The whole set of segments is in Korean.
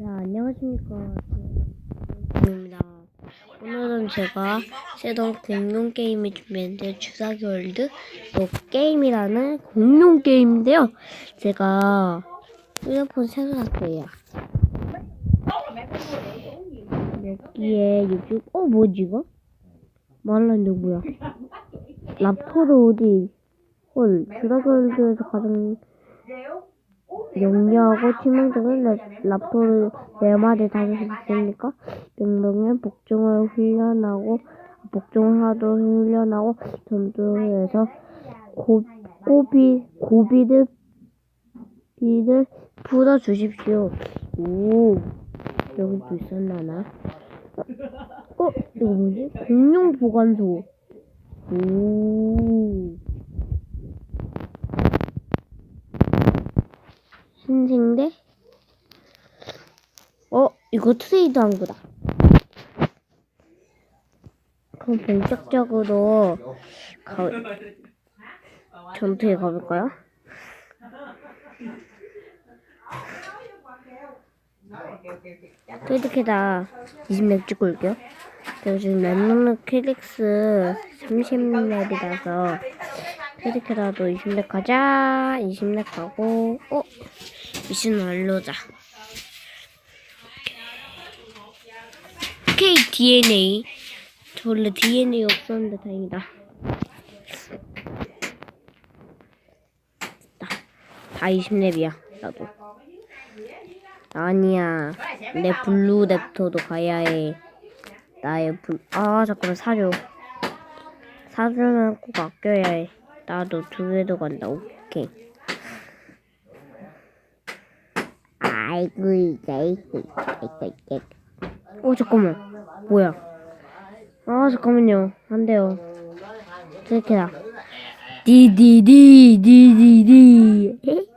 자, 안녕하십니까. 입니다 오늘은 제가 새로운 공룡 게임을 준비했는데 주사기 월드 또 게임이라는 공룡 게임인데요. 제가 휴대폰 새로 샀어요. 여기에 유튜브, 어, 뭐지 이거? 말란 누구야? 랍토르 어디? 헐, 주사기 월드에서 가장 영리하고 치명적인 랩- 랍토르 네 마리 있습니까? 명령에 복종을 훈련하고 복종을 하도 훈련하고 전투에서 고, 고비 고비를 비를 풀어 주십시오. 오 여기 또 있었나나? 어 이거 뭐지? 공룡 보관소. 오. 신생대? 어, 이거 트레이드 한 거다. 그럼 본격적으로 가, 전투에 가볼까요? 트레이드캐다 20렙 찍고 올게요. 제가 지금 랜덤 캐릭스 30렙이라서 트레이드캐다도 20렙 가자. 20렙 가고, 어? 미션 완료자. 오케이, DNA. 저 원래 DNA 없었는데 다행이다. 다, 다 20렙이야, 나도. 아니야. 내 블루 랩터도 가야 해. 나의 블, 아, 잠깐만, 사료. 사료는 꼭 아껴야 해. 나도 두 개도 간다, 오케이. 아이고 아이고 이제 이제 어 잠깐만. 뭐야? 아 잠깐만요. 안 돼요. 이렇게다. 디디디 디디디.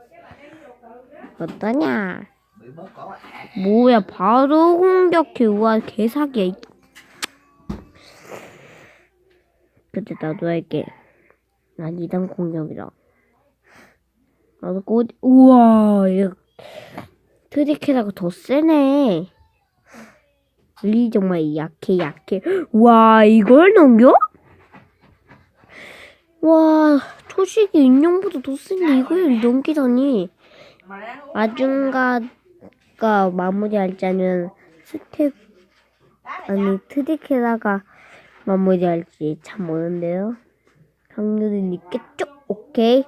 어떠냐? 뭐야? 바로 공격해. 우와 개사기야. 이. 근데 나도 할게. 난 2단 공격이다. 나도 꽃 우와 얘 트리케라가 더 세네. 리 정말 약해 약해. 와 이걸 넘겨? 와 초식이 인형보다 더 센데 이걸 넘기다니. 아중가가 마무리할 자는 스텝 아니 트리케라가 마무리할지 참 모르는데요. 확률은 있겠죠? 오케이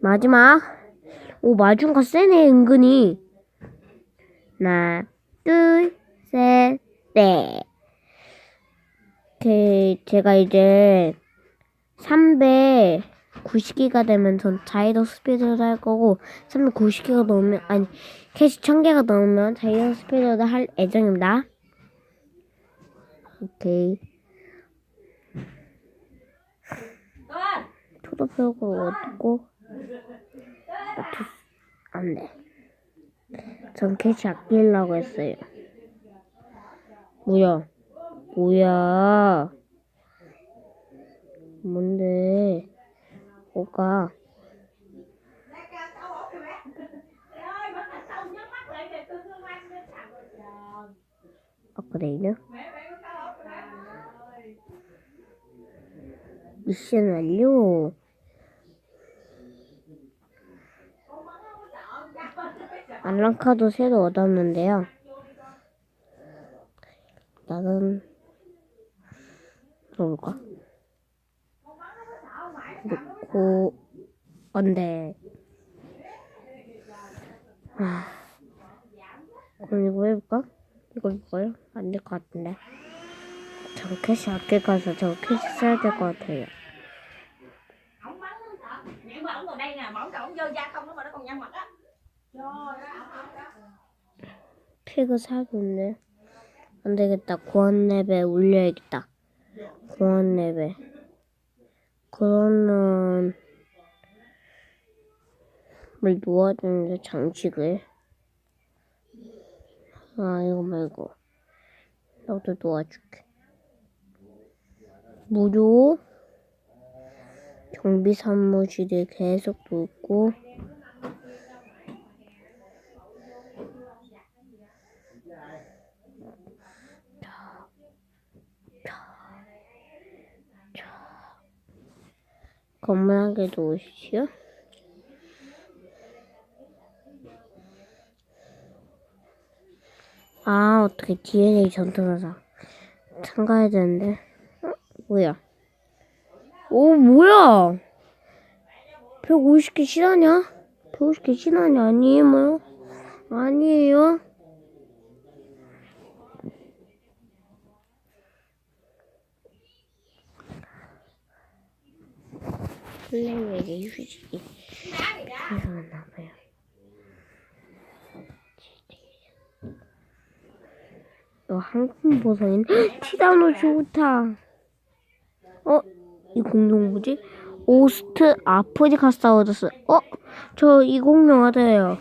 마지막. 오 마중가 세네 은근히. 하나, 둘, 셋, 넷. 그, 제가 이제 390기가 되면 전 자이더 스피드를 할 거고, 390기가 넘으면, 아니, 캐시 1000개가 넘으면 자이더 스피드를 할 예정입니다. 오케이. 초도 표고 얻고, 안 돼. 전 캐시 아끼려고 했어요. 뭐야? 뭐야? 뭔데? 뭐가? 업그레이드? 미션 완료. 알랑카도 새로 얻었는데요. 나는 넣어볼까? 놓고 안돼. 아, 그럼 이거 해볼까? 이거 해볼까요? 안 될 것 같은데. 저 캐시 아껴 가서 저 캐시 써야 될 것 같아요. ổng bắn nó sợ nhưng mà ổng ngồi đây nè mà ổng ổng dơ da không đó mà nó còn nhăn mặt á 픽을 사줬네. 안 되겠다. 고원 랩에 올려야겠다. 고원 랩에. 그러면, 뭘 놓아주는데, 장식을. 아, 이거 말고. 나도 놓아줄게. 무료 경비 사무실에 계속 놓고, 검은하게도 오시오? 아, 어떻게 DNA 전투나사 참가해야 되는데. 어, 뭐야? 오, 뭐야? 150개 실화냐? 150개 실화냐? 아니에요, 뭐? 아니에요? 플레이에게 휴식이 필요하나 봐요. 너 항공 보상인 티라노 좋다. 어? 이 공룡 뭐지? 오스트 아프리카 사우루스. 어? 저 이 공룡 알아요.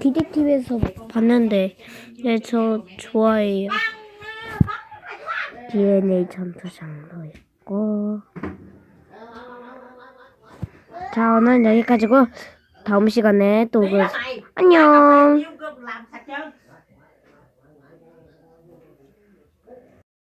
기대TV에서 봤는데, 네, 저 좋아해요. DNA 전투장도 있고. 자, 오늘 여기까지고 다음 시간에 또 그, 안녕.